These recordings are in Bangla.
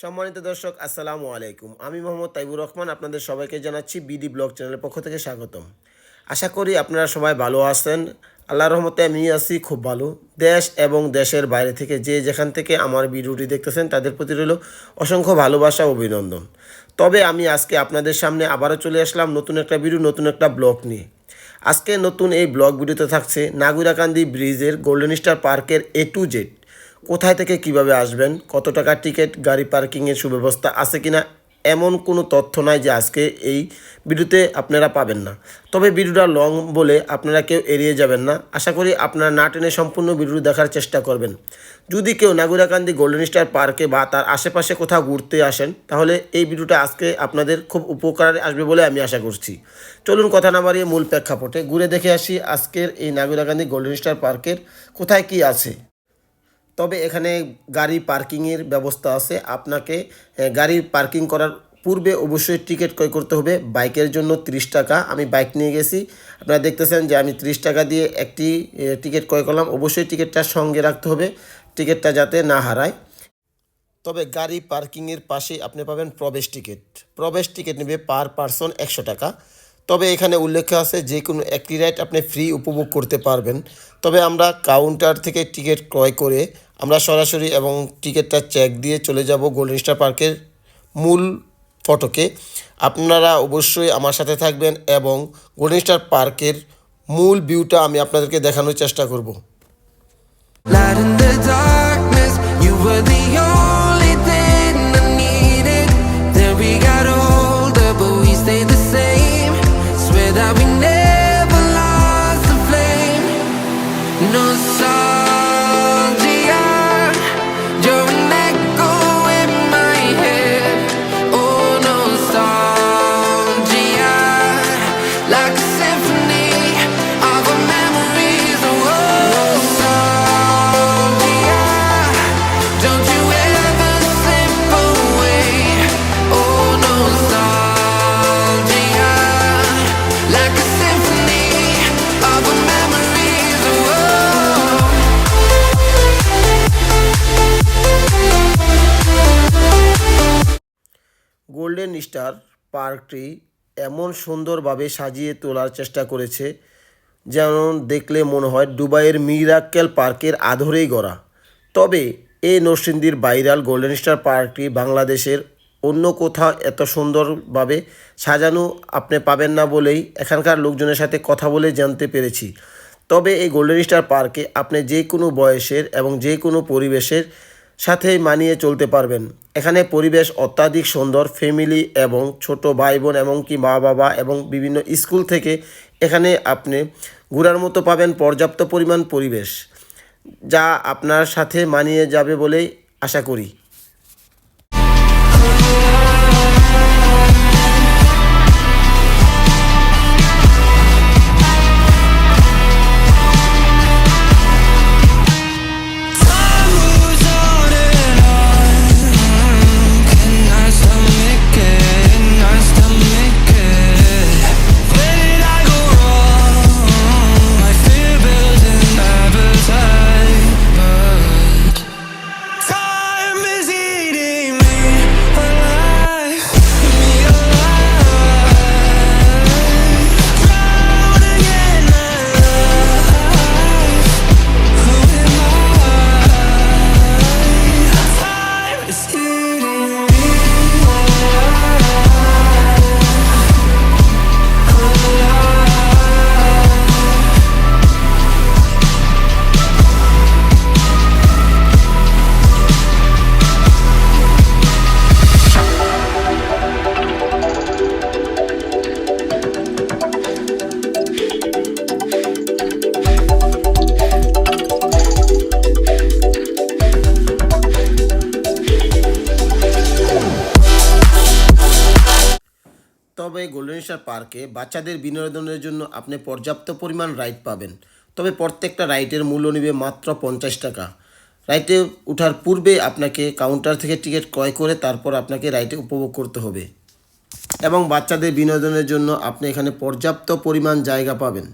সম্মানিত দর্শক, আসসালামু আলাইকুম। আমি মোহাম্মদ তাইবুর রহমান, আপনাদের সবাইকে জানাচ্ছি বিডি ব্লগ চ্যানেলের পক্ষ থেকে স্বাগতম। আশা করি আপনারা সবাই ভালো আছেন। আল্লাহ রহমতে আমি আছি, খুব ভালো। দেশ এবং দেশের বাইরে থেকে যে যেখান থেকে আমার ভিডিওটি দেখতেছেন, তাদের প্রতি রইল অসংখ্য ভালোবাসা অভিনন্দন। তবে আমি আজকে আপনাদের সামনে আবারও চলে আসলাম নতুন একটা ভিডিও, নতুন একটা ব্লগ নিয়ে। আজকে নতুন এই ব্লগ ভিডিওতে থাকছে নাগুরাকান্দি ব্রিজের গোল্ডেন স্টার পার্কের এ টু জেড কোথায় থেকে কীভাবে আসবেন? কত টাকা টিকিট, গাড়ি পার্কিংয়ের সুব্যবস্থা আছে কিনা? এমন কোনো তথ্য নাই যে আজকে এই ভিডিওতে আপনারা পাবেন না। তবে ভিডিওটা লং বলে আপনারা কেউ এড়িয়ে যাবেন না। আশা করি আপনারা না টেনে সম্পূর্ণ ভিডিও দেখার চেষ্টা করবেন। যদি কেউ নাগুরাকান্দি গোল্ডেন স্টার পার্কে বা তার আশেপাশে কোথাও ঘুরতে আসেন, তাহলে এই ভিডিওটা আজকে আপনাদের খুব উপকারে আসবে বলে আমি আশা করছি। চলুন কথা না বাড়িয়ে মূল প্রেক্ষাপটে ঘুরে দেখে আসি আজকের এই নাগুরাকান্দি গোল্ডেন স্টার পার্কের কোথায় কি আছে। তবে এখানে গাড়ি পার্কিংয়ের ব্যবস্থা আছে। আপনাকে গাড়ি পার্কিং করার পূর্বে অবশ্যই টিকিট ক্রয় করতে হবে। বাইকের জন্য 30 টাকা। আমি বাইক নিয়ে গেছি। আপনারা দেখতেছেন যে আমি 30 টাকা দিয়ে একটি টিকিট ক্রয় করলাম। অবশ্যই টিকিটটা সঙ্গে রাখতে হবে। টিকিটটা যাতে না হারায়। তবে গাড়ি পার্কিংয়ের পাশে আপনি পাবেন প্রবেশ টিকিট। প্রবেশ টিকিট নেবে পার পারসন একশো টাকা। তবে এখানে উল্লেখ আছে, যে কোনো একটি রাইড আপনি ফ্রি উপভোগ করতে পারবেন। তবে আমরা কাউন্টার থেকে টিকিট ক্রয় করে আমরা সরাসরি এবং টিকিটটা চেক দিয়ে চলে যাব গোল্ডেন স্টার পার্কের মূল ফটকে। আপনারা অবশ্যই আমার সাথে থাকবেন এবং গোল্ডেন স্টার পার্কের মূল ভিউটা আমি আপনাদেরকে দেখানোর চেষ্টা করব। গোল্ডেন স্টার পার্কটি এমন সুন্দরভাবে সাজিয়ে তোলার চেষ্টা করেছে যেমন দেখলে মনে হয় দুবাইয়ের মিরাক্কেল পার্কের আধরেই গড়া। তবে এই নরসিংদীর বাইরাল গোল্ডেন স্টার পার্কটি বাংলাদেশের অন্য কোথাও এত সুন্দরভাবে সাজানো আপনি পাবেন না বলেই এখানকার লোকজনের সাথে কথা বলে জানতে পেরেছি। তবে এই গোল্ডেন স্টার পার্কে আপনি যে কোনো বয়সের এবং যে কোনো পরিবেশের সাথে মানিয়ে চলতে পারবেন। এখানে পরিবেশ অত্যাধিক সুন্দর ফ্যামিলি এবং ছোট ভাই বোন এমনকি মা বাবা এবং বিভিন্ন স্কুল থেকে এখানে আপনি ঘোরার মতো পাবেন পর্যাপ্ত পরিমাণ পরিবেশ, যা আপনার সাথে মানিয়ে যাবে বলেই আশা করি। তবে গোল্ডেন স্টার পার্কে বাচ্চাদের বিনোদনের জন্য আপনি পর্যাপ্ত পরিমাণ রাইড পাবেন। তবে প্রত্যেকটা রাইডের মূল্য নেবে মাত্র পঞ্চাশ টাকা। রাইটে ওঠার পূর্বে আপনাকে কাউন্টার থেকে টিকিট ক্রয় করে তারপর আপনাকে রাইটে উপভোগ করতে হবে। এবং বাচ্চাদের বিনোদনের জন্য আপনি এখানে পর্যাপ্ত পরিমাণ জায়গা পাবেন।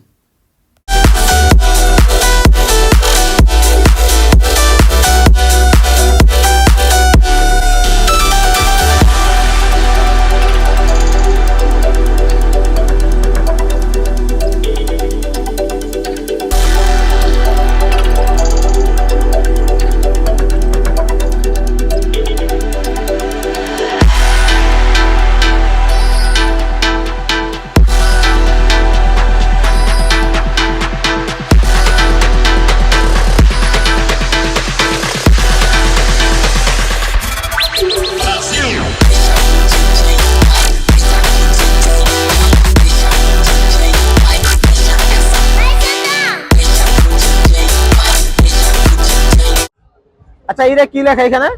কি লেখা এখানে?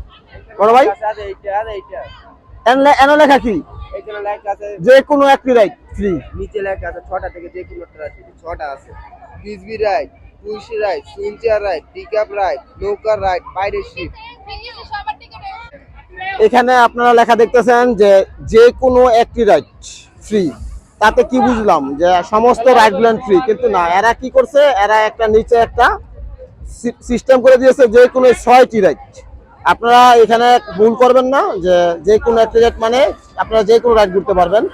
বড় ভাই? এন- লেখা কি? যে কোনো একটি রাইট ফ্রি নিচে লেখা আছে ছটা থেকে যে আছে ছটা আছে। ফিসবি রাইড পুলসি রাইড সুইঞ্চার রাইড পিকআপ রাইড নৌকার বাইরের শিপ এখানে আপনারা লেখা দেখতেছেন যে যে কোনো একটি রাইট ফ্রি তাতে কি বুঝলাম? যে সমস্ত রাইট রাইডগুলো ফ্রি কিন্তু না এরা কি করছে? এরা একটা নিচে একটা সিস্টেম করে দিয়েছে যে কোনো ছয়টি রাইড আপনারা এখানে ভুল করবেন না, যে যে কোনো একটি রাইড মানে আপনারা যে কোনো রাইড ঘুরতে পারবেন।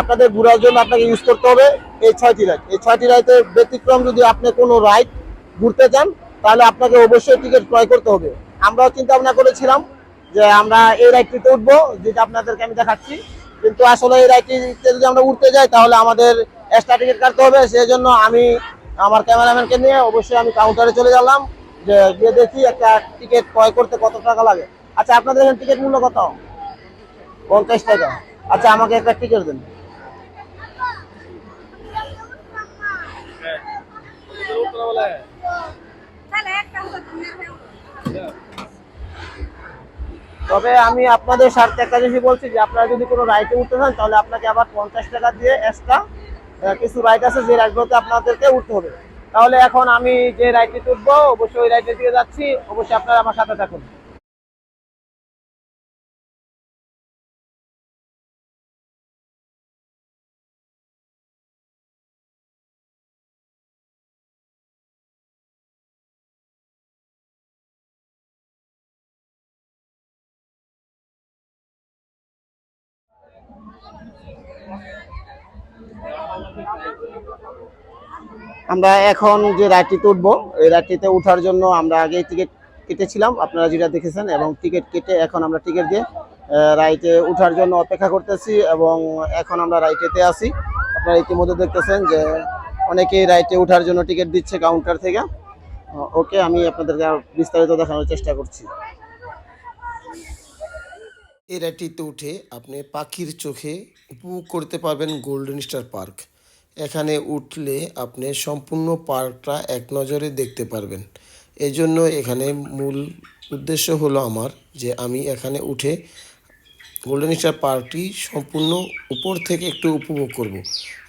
আপনাদের ঘুরার জন্য আপনাকে ইউজ করতে হবে এই ছয়টি রাইড এই ছয়টি রাইডের ব্যতিক্রম যদি আপনি কোনো রাইড ঘুরতে চান, তাহলে আপনাকে অবশ্যই টিকিট ক্রয় করতে হবে। আমরাও চিন্তা ভাবনা করেছিলাম যে আমরা এই রাইডটিতে উঠবো, যেটা আপনাদেরকে আমি দেখাচ্ছি। কিন্তু আসলে এই রাইডটিতে যদি আমরা উঠতে যাই, তাহলে আমাদের এক্সট্রা টিকিট কাটতে হবে। সেই জন্য আমি আমার ক্যামেরাম্যানকে নিয়ে অবশ্যই আমি কাউন্টারে চলে গেলাম, যে গিয়ে দেখি একটা টিকিট ক্রয় করতে কত টাকা লাগে। আচ্ছা আপনাদের এখানে টিকিট মূল্য কত? পঞ্চাশ টাকা। আচ্ছা আমাকে একটা টিকিট দেন। তবে আমি আপনাদের স্বার্থে একটা জিনিস বলছি যে, আপনারা যদি কোনো রাইটে উঠতে চান, তাহলে আপনাকে আবার পঞ্চাশ টাকা দিয়ে এক্সট্রা কিছু রাইড আছে যে রাইডগুলোতে আপনাদেরকে উঠতে হবে। তাহলে এখন আমি যে রাইডটি উঠবো অবশ্যই ওই রাইডের দিকে যাচ্ছি। অবশ্যই আপনারা আমার সাথে থাকুন। আমরা এখন যে রাইডটিতে উঠবো, এই রাইডটিতে ওঠার জন্য আমরা আগে টিকিট কেটেছিলাম, আপনারা যেটা দেখেছেন, এবং টিকিট কেটে এখন আমরা টিকিট দিয়ে রাইটে ওঠার জন্য অপেক্ষা করতেছি, এবং এখন আমরা রাইটেতে আছি। আপনারা ইতিমধ্যে দেখতেছেন যে অনেকেই রাইটে ওঠার জন্য টিকিট দিচ্ছে কাউন্টার থেকে। ওকে আমি আপনাদেরকে বিস্তারিত দেখানোর চেষ্টা করছি। এই রাইডটিতে উঠে আপনি পাখির চোখে উপভোগ করতে পারবেন গোল্ডেন স্টার পার্ক এখানে উঠলে আপনি সম্পূর্ণ পার্কটা এক নজরে দেখতে পারবেন। এজন্য এখানে মূল উদ্দেশ্য হলো আমার যে আমি এখানে উঠে গোল্ডেন স্টার পার্কটি সম্পূর্ণ উপর থেকে একটু উপভোগ করব।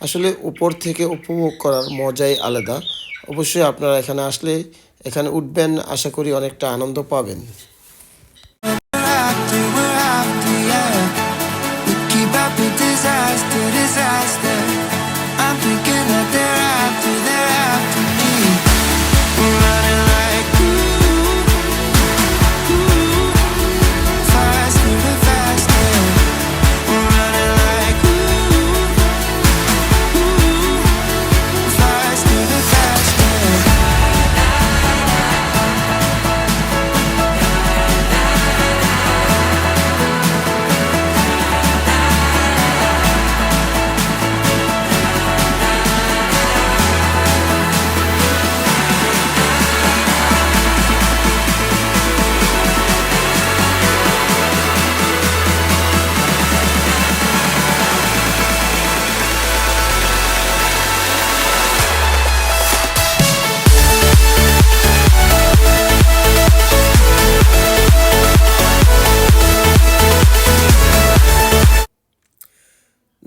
আসলে উপর থেকে উপভোগ করার মজাই আলাদা। অবশ্যই আপনারা এখানে আসলে এখানে উঠবেন, আশা করি অনেকটা আনন্দ পাবেন।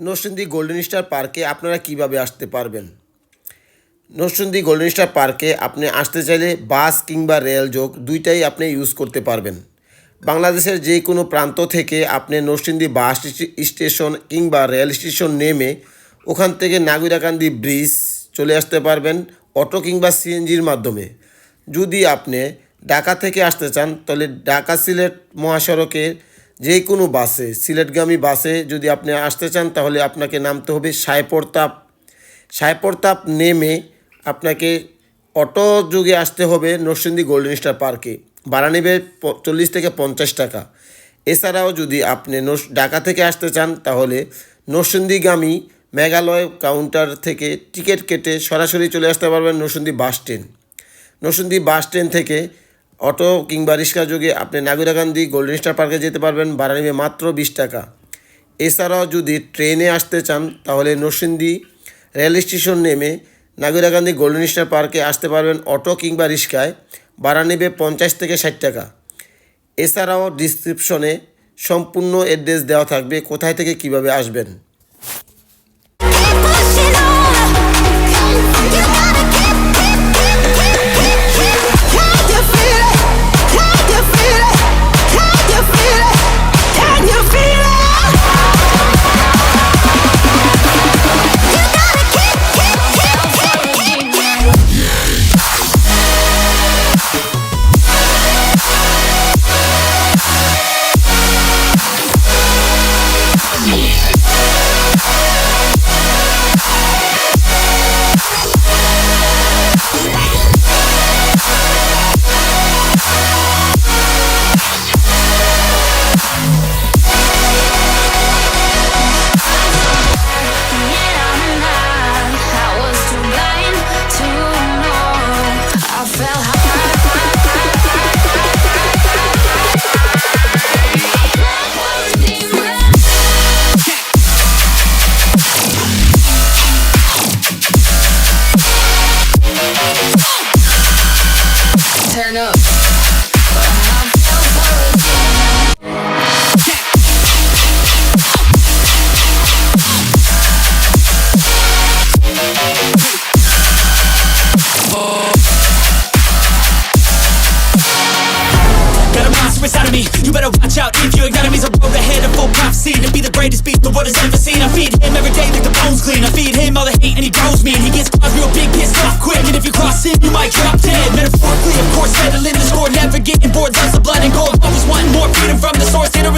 নরসিংদী গোল্ডেন স্টার পার্কে আপনারা কীভাবে আসতে পারবেন? নরসিংদী গোল্ডেন স্টার পার্কে আপনি আসতে চাইলে বাস কিংবা রেল যোগ দুইটাই আপনি ইউজ করতে পারবেন। বাংলাদেশের যে কোনো প্রান্ত থেকে আপনি নরসিংদী বাস স্টেশন কিংবা রেল স্টেশন নেমে ওখান থেকে নাগুরাকান্দি ব্রিজ চলে আসতে পারবেন, অটো কিংবা সিএনজির মাধ্যমে। যদি আপনি ঢাকা থেকে আসতে চান, তাহলে ঢাকা সিলেট মহাসড়কের যে কোনো বাসে, সিলেটগামী বাসে যদি আপনি আসতে চান, তাহলে আপনাকে নামতে হবে সায়পরতাপ সায়পরতাপ নেমে আপনাকে অটো যুগে আসতে হবে নরসিংদী গোল্ডেন স্টার পার্কে ভাড়া নেবে চল্লিশ থেকে পঞ্চাশ টাকা। এছাড়াও যদি আপনি ঢাকা থেকে আসতে চান, তাহলে নরসিংদীগামী মেঘালয় কাউন্টার থেকে টিকিট কেটে সরাসরি চলে আসতে পারবেন Narsingdi bus stand Narsingdi bus stand থেকে অটো কিংবা রিক্সা যোগে আপনি নাগুরাকান্দি গোল্ডেন স্টার পার্কে যেতে পারবেন, ভাড়া নেবে মাত্র বিশ টাকা। এছাড়াও যদি ট্রেনে আসতে চান, তাহলে নরসিংদী রেল স্টেশন নেমে নাগুরাকান্দি গোল্ডেন স্টার পার্কে আসতে পারবেন অটো কিংবা রিক্সায়, ভাড়া নেবে পঞ্চাশ থেকে ষাট টাকা। এছাড়াও ডিসক্রিপশনে সম্পূর্ণ অ্যাড্রেস দেওয়া থাকবে, কোথায় থেকে কীভাবে আসবেন। Greatest beast the world has ever seen. I feed him every day like the bones clean. I feed him all the hate and he grows me. And he gets cause real big, pissed off quick. And if you cross him, you might drop dead. Metaphorically, of course, settling the score. Never getting bored, loves the blood and gold Always wanting more freedom from the source. Don't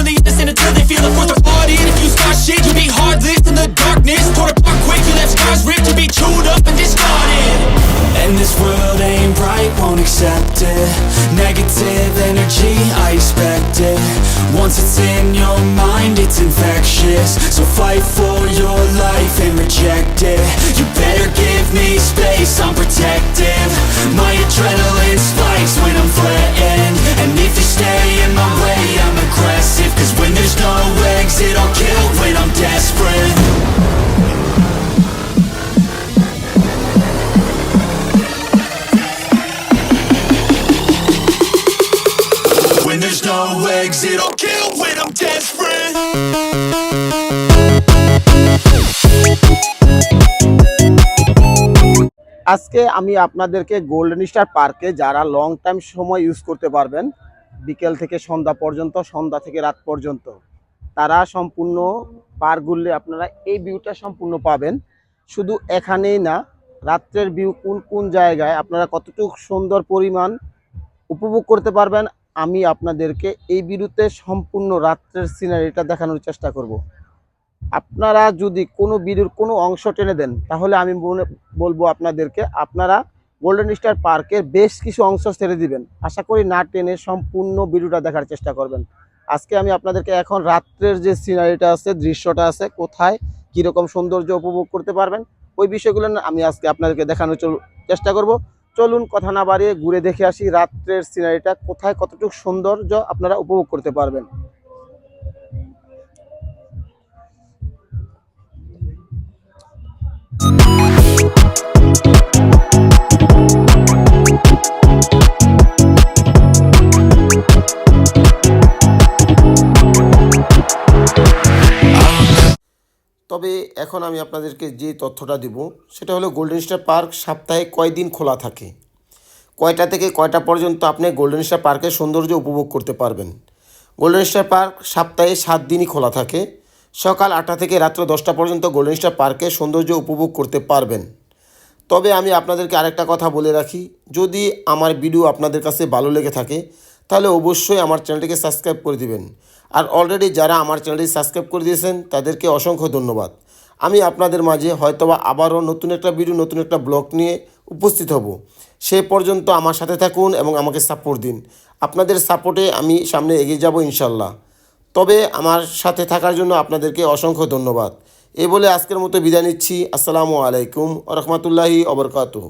আজকে আমি আপনাদেরকে গোল্ডেন স্টার পার্কে যারা লং টাইম সময় ইউজ করতে পারবেন, বিকেল থেকে সন্ধ্যা পর্যন্ত, সন্ধ্যা থেকে রাত পর্যন্ত, তারা সম্পূর্ণ পার্ক ঘুরলে আপনারা এই ভিউটা সম্পূর্ণ পাবেন। শুধু এখানেই না, রাত্রের ভিউ কোন কোন জায়গায় আপনারা কতটুকু সুন্দর পরিমাণ উপভোগ করতে পারবেন, আমি আপনাদেরকে এই বিরুতে সম্পূর্ণ রাত্রের সিনারিটা দেখানোর চেষ্টা করব। আপনারা যদি কোনো ভিডিওর কোনো অংশ টেনে দেন, তাহলে আমি বলব আপনাদেরকে, আপনারা গোল্ডেন স্টার পার্কের বেশ কিছু অংশ ছেড়ে দিবেন। আশা করি না টেনে সম্পূর্ণ ভিডিওটা দেখার চেষ্টা করবেন। আজকে আমি আপনাদেরকে এখন রাত্রের যে সিনারিটা আছে, দৃশ্যটা আছে, কোথায়, কীরকম সৌন্দর্য উপভোগ করতে পারবেন, ওই বিষয়গুলো আমি আজকে আপনাদেরকে দেখানোর চেষ্টা করব। চলুন কথা না বাড়িয়ে ঘুরে দেখে আসি রাত্রের সিনারিটা কোথায় কতটুকু সৌন্দর্য আপনারা উপভোগ করতে পারবেন। তবে এখন আমি আপনাদেরকে যে তথ্যটা দিব, সেটা হলো গোল্ডেন স্টার পার্ক সপ্তাহে কয়দিন খোলা থাকে? কয়টা থেকে কয়টা পর্যন্ত আপনি গোল্ডেন স্টার পার্কের সৌন্দর্য উপভোগ করতে পারবেন? গোল্ডেন স্টার পার্ক সপ্তাহে সাত দিনই খোলা থাকে। সকাল আটটা থেকে রাত্র দশটা পর্যন্ত গোল্ডেন স্টার পার্কের সৌন্দর্য উপভোগ করতে পারবেন। তবে আমি আপনাদেরকে আরেকটা কথা বলে রাখি, যদি আমার ভিডিও আপনাদের কাছে ভালো লেগে থাকে, তাহলে অবশ্যই আমার চ্যানেলটিকে সাবস্ক্রাইব করে দিবেন। আর অলরেডি যারা আমার চ্যানেলটি সাবস্ক্রাইব করে দিয়েছেন, তাদেরকে অসংখ্য ধন্যবাদ। আমি আপনাদের মাঝে হয়তোবা আবারও নতুন একটা ভিডিও নতুন একটা ব্লগ নিয়ে উপস্থিত হব। সে পর্যন্ত আমার সাথে থাকুন এবং আমাকে সাপোর্ট দিন। আপনাদের সাপোর্টে আমি সামনে এগিয়ে যাব ইনশাল্লাহ তবে আমার সাথে থাকার জন্য আপনাদেরকে অসংখ্য ধন্যবাদ। এ বলে আজকের মতো বিদায় নিচ্ছি। আসসালামু আলাইকুম রহমতুল্লাহি অবরকাতুহ